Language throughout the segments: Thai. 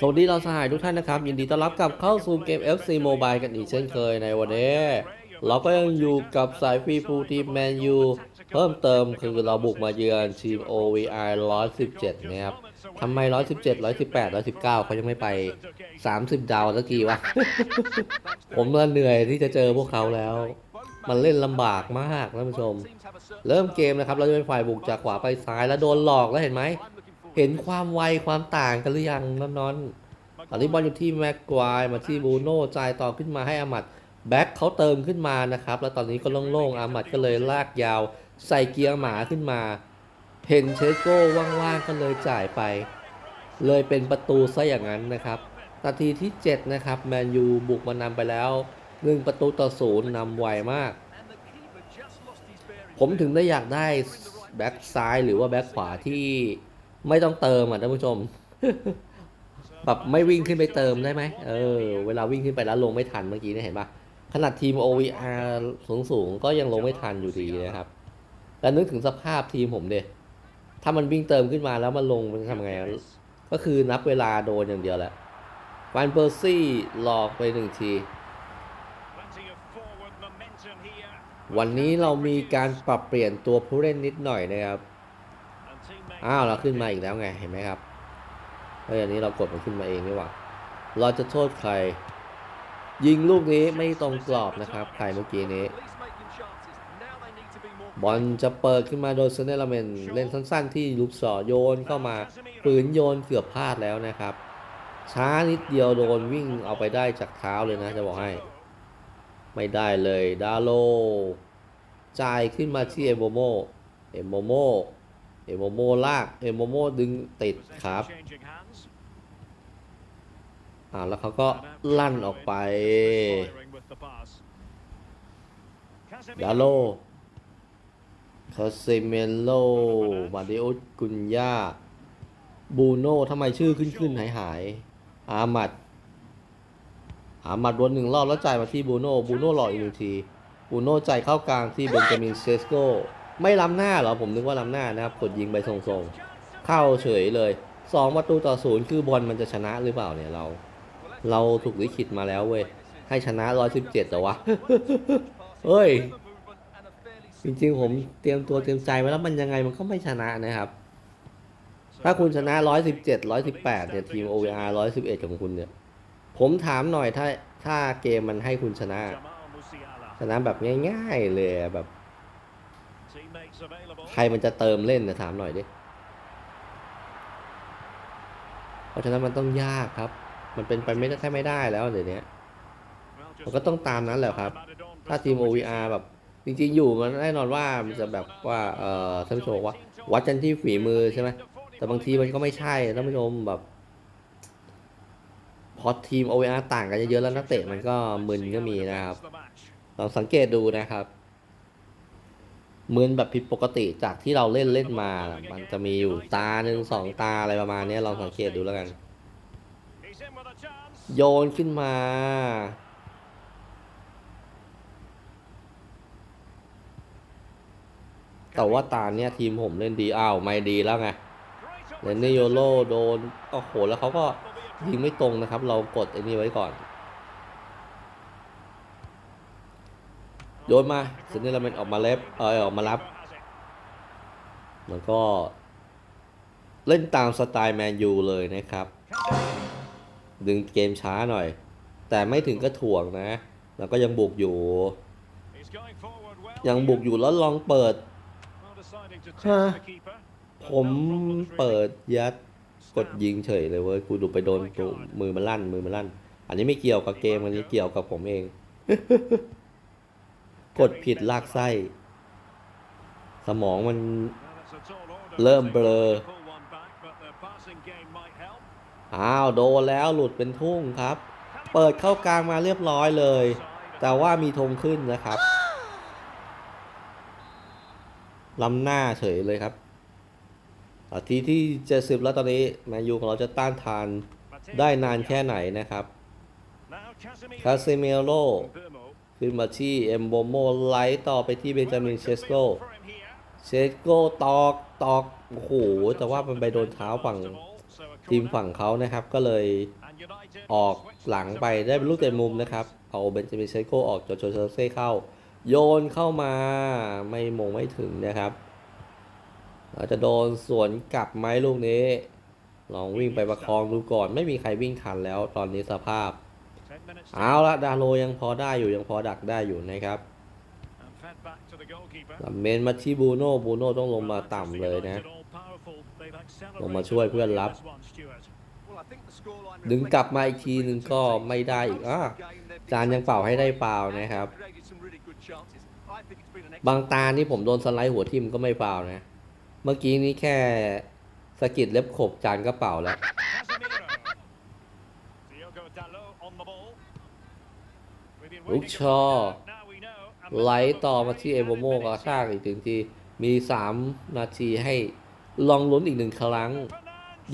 สวัสดีเราสหายทุกท่านนะครับ ยินดีต้อนรับกลับเข้าสู่เกม FC Mobile กันอีกเช่นเคยในวันนี้ เราก็ยังอยู่กับสายฟรีฟูทีมแมนยูเพิ่มเติมคือเราบุกมาเยือนทีม OVI 117 นะครับทำไม 117 118 119 เขายังไม่ไป 30 ดาวสักทีวะ ผมเริ่มเหนื่อยที่จะเจอพวกเขาแล้ว มันเล่นลำบากมากท่านผู้ชม เริ่มเกมนะครับ เราจะเป็นฝ่ายบุกจากขวาไปซ้ายแล้วโดนหลอกแล้วเห็นไหม เห็นความไวความต่างกันหรือยังน้อนๆตอนนี้บอลอยู่ที่แม็กควายมาที่บูโน่จ่ายต่อขึ้นมาให้อามัดแบ็คเขาเติมขึ้นมานะครับ แล้วตอนนี้ก็โล่งๆอามัดก็เลยลากยาว ใส่เกียร์หมาขึ้นมาเห็นเชสโก้ว่างๆก็เลยจ่ายไป เลยเป็นประตูซะอย่างนั้นนะครับนาทีที่ 7 นะครับ แมนยูบุกมานำไปแล้วหนึ่งประตูต่อศูนย์นำไวมาก ผมถึงได้อยากได้แบ็คซ้ายหรือว่าแบ็คขวาที่ ไม่ต้องเติมอะท่านผู้ชมแบบไม่วิ่งขึ้นไปเติมได้ไหมเออ เวลาวิ่งขึ้นไปแล้วลงไม่ทันเมื่อกี้เนี่ยเห็นปะขนาดทีม OVR สูงสูงก็ยังลงไม่ทันอยู่ดีนะครับ แล้วนึกถึงสภาพทีมผมเดถ้ามันวิ่งเติมขึ้นมาแล้วมันลงมันทำไง ก็คือนับเวลาโดนอย่างเดียวแหละวันเปอร์ซี่หลอกไปหนึ่งที วันนี้เรามีการปรับเปลี่ยนตัวผู้เล่นนิดหน่อยนะครับ อ้าวเราขึ้นมาอีกแล้วไงเห็นไหมครับเฮ้ยอันนี้เรากดมันขึ้นมาเองนี่หว่าเราจะโทษใคร ยิงลูกนี้ไม่ตรงกรอบนะครับใครเมื่อกี้นี้ บอลจะเปิดขึ้นมาโดยเซเนลเมนเล่นสั้นๆ ที่ลูกศรโยนเข้ามาปืนโยนเกือบพลาดแล้วนะครับ ช้านิดเดียวโดนวิ่งเอาไปได้จากเท้าเลยนะจะบอกให้ ไม่ได้เลยดาโลจ่ายขึ้นมาที่เอโมโมเอโมโม เอโมโมลาก เอโมโมดึงติดครับ อ่าแล้วเขาก็ลั่นออกไป ดาโลคาเซเมโลมาดิโอกุนยาบูโน่ทำไมชื่อขึ้นขึ้นหายหายอามัดอามัดวนหนึ่งรอบแล้วจ่ายมาที่บูโน่บูโน่หล่ออีกหนึ่งทีบูโน่จ่ายเข้ากลางที่เบนจามินเซสโก ไม่ล้ำหน้าเหรอผมนึกว่าล้ำหน้านะครับกดยิงไปส่งๆ เข้าเฉยเลยสองประตูต่อศูนย์คือบอลมันจะชนะหรือเปล่าเนี่ยเรา เราถูกลิขิตมาแล้วเว้ย ให้ชนะร้อยสิบเจ็ดแต่วะเฮ้ย จริงๆผมเตรียมตัวเตรียมใจไว้แล้วมันยังไงมันก็ไม่ชนะนะครับ ถ้าคุณชนะ 117 118เนี่ยทีม OVR 111ของคุณเนี่ย ผมถามหน่อยถ้าถ้าเกมมันให้คุณชนะ ชนะแบบง่าย ๆเลยแบบ ใครมันจะเติมเล่นนะถามหน่อยดิ เพราะฉะนั้นมันต้องยากครับ มันเป็นไปไม่ได้แค่ไม่ได้แล้วเดี๋ยวนี้มันก็ต้องตามนั้นแหละครับ ถ้าทีม OVR แบบจริงๆอยู่มันแน่นอนว่ามันจะแบบว่าเอ่อท่านผู้ชมว่าวัดกันที่ฝีมือใช่ไหมแต่บางทีมันก็ไม่ใช่ท่านผู้ชมแบบพอทีม OVR ต่างกันเยอะๆแล้วนักเตะมันก็มึนก็มีนะครับลองสังเกตดูนะครับ เหมึนแบบผิดปกติจากที่เราเล่นเล่นมา มันจะมีอยู่ตาหนึ่งสองตาอะไรประมาณนี้ลองสังเกตดูแล้วกัน โยนขึ้นมา แต่ว่าตาเนี้ยทีมผมเล่นดีอ้าวไม่ดีแล้วไงเลนเนโยโลโดนโอ้โหแล้วเขาก็ยิงไม่ตรงนะครับ เรากดไอ้นี่ไว้ก่อน โยนมาเซนเนลเมนออกมาเล็บเออออกมารับ มันก็เล่นตามสไตล์แมนยูเลยนะครับ ดึงเกมช้าหน่อย แต่ไม่ถึงก็ถ่วงนะ แล้วก็ยังบุกอยู่ ยังบุกอยู่แล้วลองเปิดฮะผมเปิดยัดกดยิงเฉยเลยเว้ยกูดูไปโดนตัวมือมันลั่นมือมันลั่น อันนี้ไม่เกี่ยวกับเกมอันนี้เกี่ยวกับผมเอง กดผิดลากไส้ สมองมันเริ่มเบลออ้าวโดนแล้วหลุดเป็นทุ่งครับ เปิดเข้ากลางมาเรียบร้อยเลย แต่ว่ามีธงขึ้นนะครับล้ำหน้าเฉยเลยครับทีที่เจ็ดสิบแล้วตอนนี้แมนยูของเราจะต้านทานได้นานแค่ไหนนะครับ คาเซเมโร ขึ้นมาที่เอมโบโมไลท์ต่อไปที่เบนจามินเชสโกเชสโกตอกตอกโอ้โหแต่ว่ามันไปโดนเท้าฝั่งทีมฝั่งเขานะครับ ก็เลยออกหลังไปได้เป็นลูกเตะมุมนะครับ เอาเบนจามินเชสโกออกจอโจเซเซ่เข้า โยนเข้ามาไม่มงไม่ถึงนะครับอาจจะโดนสวนกลับไหมลูกนี้ ลองวิ่งไปประคองดูก่อน ไม่มีใครวิ่งทันแล้วตอนนี้สภาพ เอาละดาโลยังพอได้อยู่ยังพอดักได้อยู่นะครับลำเมนมาที่บูโน่บูโน่ต้องลงมาต่ำเลยนะ ลงมาช่วยเพื่อนรับ ดึงกลับมาอีกทีหนึ่งก็ไม่ได้อีกอะจานยังเป่าให้ได้เปล่านะครับ บางตานี่ผมโดนสไลด์หัวทิ่มก็ไม่เปล่านะ เมื่อกี้นี้แค่สะกิดเล็บขบจานก็เป่าแล้ว ลูกชอ ไหลต่อมาที่เอโบโมกระชากอีกถึงที มี 3 นาทีให้ลองลุ้นอีกหนึ่งครั้ง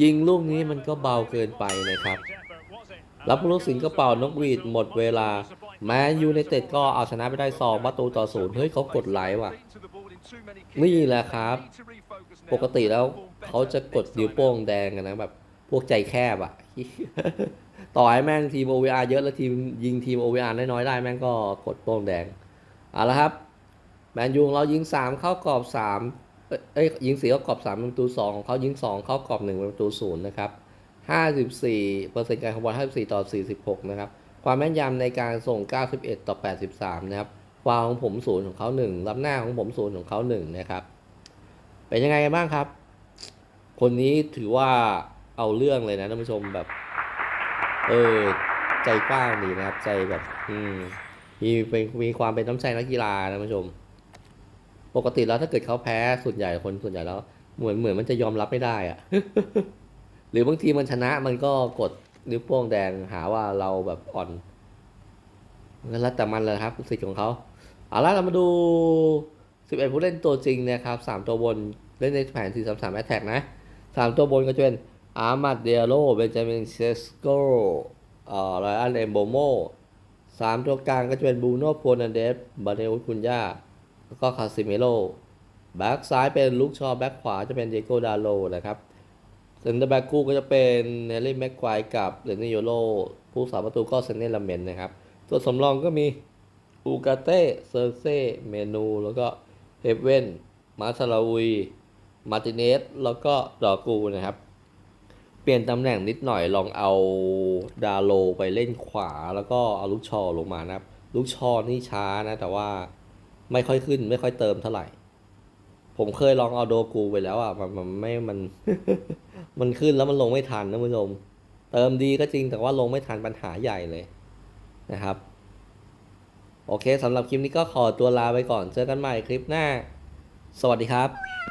ยิงลูกนี้มันก็เบาเกินไปนะครับ รับผู้รู้สินก็เป่านกหวีดหมดเวลา แมนยูในเต็ดก็เอาชนะไปได้สองประตูต่อศูนย์เฮ้ยเขากดไลค์ว่ะ นี่แหละครับ ปกติแล้วเขาจะกดนิ้วโป้งแดงกันนะแบบ พวกใจแคบอะ ต่อให้แม่งทีม OVR เยอะแล้วทีมยิงทีม OVR น้อยๆได้แม่งก็กดโป้งแดงเอาละครับแมนยูเรายิง 3 เข้ากรอบ3เอ้ยเอ้ยยิง4เข้ากรอบ3เป็นประตู2ของเขายิง 2 เข้ากรอบ1เป็นประตู0นะครับ54เปอร์เซ็นต์การคอมบอล54 ต่อ 46 นะครับ ความแม่นยำในการส่ง 91 ต่อ 83 นะครับฟาวของผม0ของเขา1รับหน้าของผม0ของเขา1นะครับ เป็นยังไงกันบ้างครับ คนนี้ถือว่าเอาเรื่องเลยนะท่านผู้ชมแบบ เออ ใจกว้างดีนะครับ ใจแบบ อืมมีเป็นมีความเป็นน้ำใจนักกีฬานะท่านผู้ชม ปกติแล้วถ้าเกิดเขาแพ้ส่วนใหญ่คนส่วนใหญ่แล้ว เหมือนเหมือนมันจะยอมรับไม่ได้อะหรือบางทีมันชนะมันก็กดนิ้วโป้งแดงหาว่าเราแบบอ่อนแล้วแต่มันเลยครับสิทธิ์ของเขาเอาละเรามาดู 11 ผู้เล่นตัวจริงนะครับ 3 ตัวบนเล่นในแผน 4-3-3 แอตแทกนะ 3 ตัวบนก็จะเป็น อาร์มาดเดียโลเบนจามินเซสโกเอ่อไรอันเอมโบโมสามตัวกลางก็จะเป็นบูโน่โฟนันเดสบาเนอุคุนยาแล้วก็คาซิเมโลแบ็กซ้ายเป็นลูกชอแบ็กขวาจะเป็นเดโกดาโลนะครับเซนเตอร์แบ็กคู่ก็จะเป็นเนลี่แม็กควายกับเรนนี่โยโลผู้สาประตูก็เซนเนลาเมนนะครับ ตัวสำรองก็มีอูกาเต้เซอร์เซ่เมนู แล้วก็เฮเว่นมาซาลาวีมาติเนสแล้วก็ดอกูนะครับ เปลี่ยนตำแหน่งนิดหน่อยลองเอาดาโลไปเล่นขวาแล้วก็เอาลูกชอลงมานะครับ ลูกชอนี่ช้านะ แต่ว่าไม่ค่อยขึ้นไม่ค่อยเติมเท่าไหร่ ผมเคยลองเอาโดกูไปแล้วอะมันมันไม่มัน มันขึ้นแล้วมันลงไม่ทันนะคุณผู้ชมเติมดีก็จริงแต่ว่าลงไม่ทันปัญหาใหญ่เลยนะครับ โอเคสำหรับคลิปนี้ก็ขอตัวลาไปก่อนเจอกันใหม่คลิปหน้า สวัสดีครับ